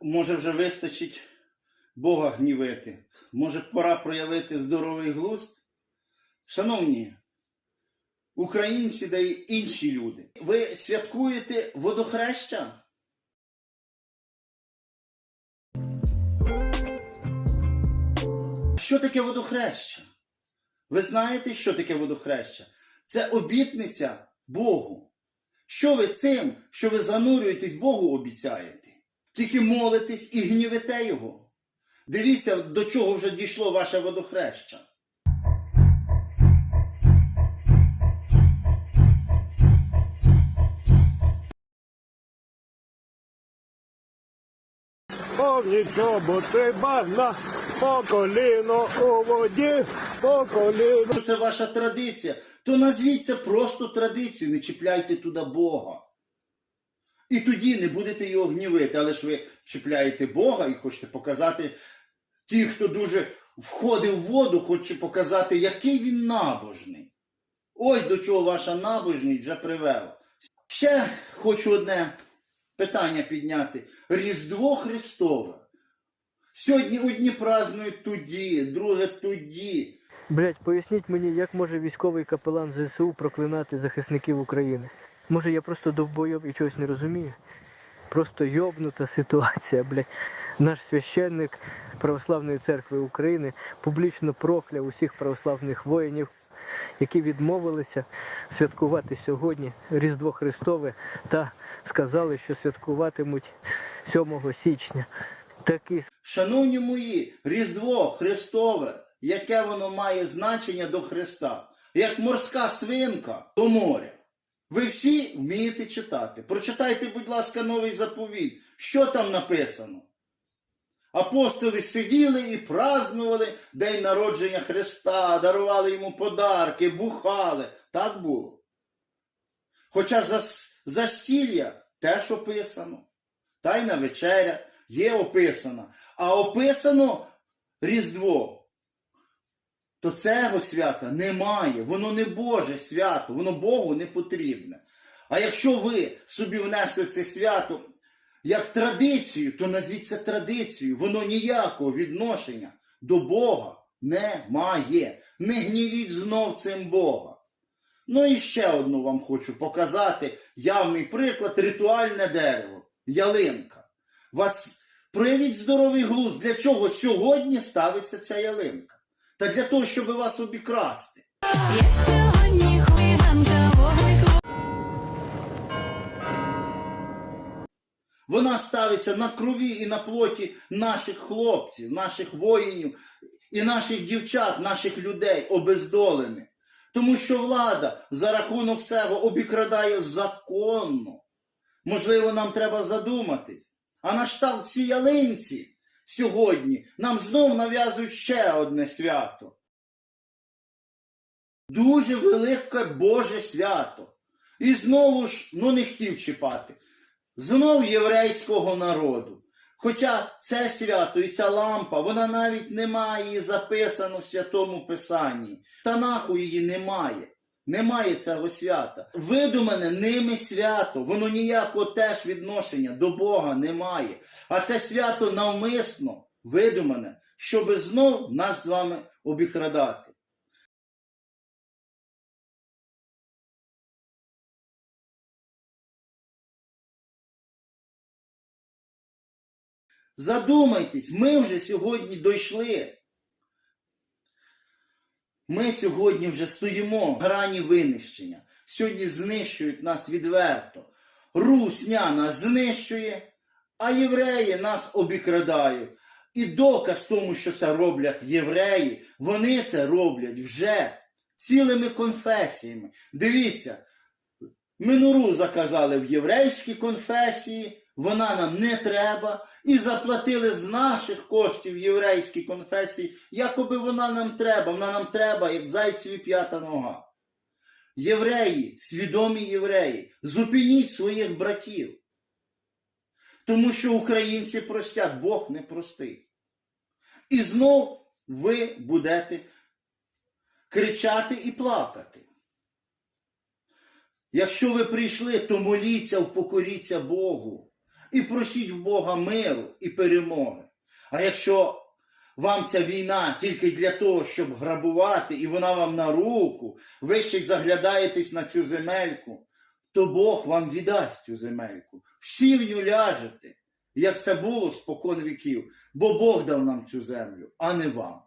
може вже вистачить Бога гнівити. Може, пора проявити здоровий глузд? Шановні, українці да й інші люди, ви святкуєте водохреща? Що таке водохреща? Ви знаєте, що таке водохреща? Це обітниця Богу. Що ви цим, що ви занурюєтесь, Богу обіцяєте? Тільки молитесь і гнівите Його. Дивіться, до чого вже дійшло ваше водохреща. Повні чоботи багна, по коліно у воді, по коліно. Це ваша традиція, то назвіть це просто традицією, не чіпляйте туди Бога. І тоді не будете його гнівити, але ж ви чіпляєте Бога і хочете показати ті, хто дуже входив в воду, хоче показати, який він набожний. Ось до чого ваша набожність вже привела. Ще хочу одне питання підняти. Різдво Христове. Сьогодні одні празднують тоді, друге тоді. Блять, поясніть мені, як може військовий капелан ЗСУ проклинати захисників України? Може я просто довбойоб і чогось не розумію? Просто йобнута ситуація, блять. Наш священник Православної церкви України публічно прокляв усіх православних воїнів, які відмовилися святкувати сьогодні Різдво Христове та сказали, що святкуватимуть 7 січня. Такий Шановні мої, Різдво Христове, яке воно має значення до Христа, як морська свинка до моря. Ви всі вмієте читати. Прочитайте, будь ласка, новий заповіт. Що там написано? Апостоли сиділи і празнували день народження Христа, дарували йому подарки, бухали. Так було. Хоча зас- застілля теж описано. Тайна вечеря є описана. А описано Різдво. То цього свята немає. Воно не Боже свято, воно Богу не потрібне. А якщо ви собі внесли це свято як традицію, то назвіть це традицією. Воно ніякого відношення до Бога не має. Не гнівіть знов цим Бога. Ну і ще одну вам хочу показати явний приклад ритуальне дерево, ялинка. Вас проявіть здоровий глузд, для чого сьогодні ставиться ця ялинка. Та для того, щоб вас обікрасти. Вона ставиться на крові і на плоті наших хлопців, наших воїнів і наших дівчат, наших людей обездолених. Тому що влада за рахунок цього обікрадає законно. Можливо, нам треба задуматись. А на штат ці ялинці сьогодні нам знов нав'язують ще одне свято. Дуже велике Боже свято. І знову ж, ну не хотів чіпати. Знов єврейського народу. Хоча це свято і ця лампа, вона навіть не має записано в святому Писанні. Танаху її немає. Немає цього свята. Видумане ними свято, воно ніякого теж відношення до Бога не має. А це свято навмисно видумане, щоби знов нас з вами обікрадати. Задумайтесь, ми вже сьогодні дійшли. Ми сьогодні вже стоїмо в грані винищення. Сьогодні знищують нас відверто. Русня нас знищує, а євреї нас обікрадають. І доказ тому, що це роблять євреї, вони це роблять вже цілими конфесіями. Дивіться, Минуру заказали в єврейській конфесії, вона нам не треба, і заплатили з наших коштів єврейській конфесії, якоби вона нам треба, вона нам треба, як зайцеві п'ята нога. Євреї, свідомі євреї, зупиніть своїх братів. Тому що українці простять, Бог не простить. І знов ви будете кричати і плакати. Якщо ви прийшли, то моліться, впокоріться Богу. І просіть в Бога миру і перемоги. А якщо вам ця війна тільки для того, щоб грабувати, і вона вам на руку, ви ще й заглядаєтесь на цю земельку, то Бог вам віддасть цю земельку. Всі в ню ляжете, як це було спокон віків, бо Бог дав нам цю землю, а не вам.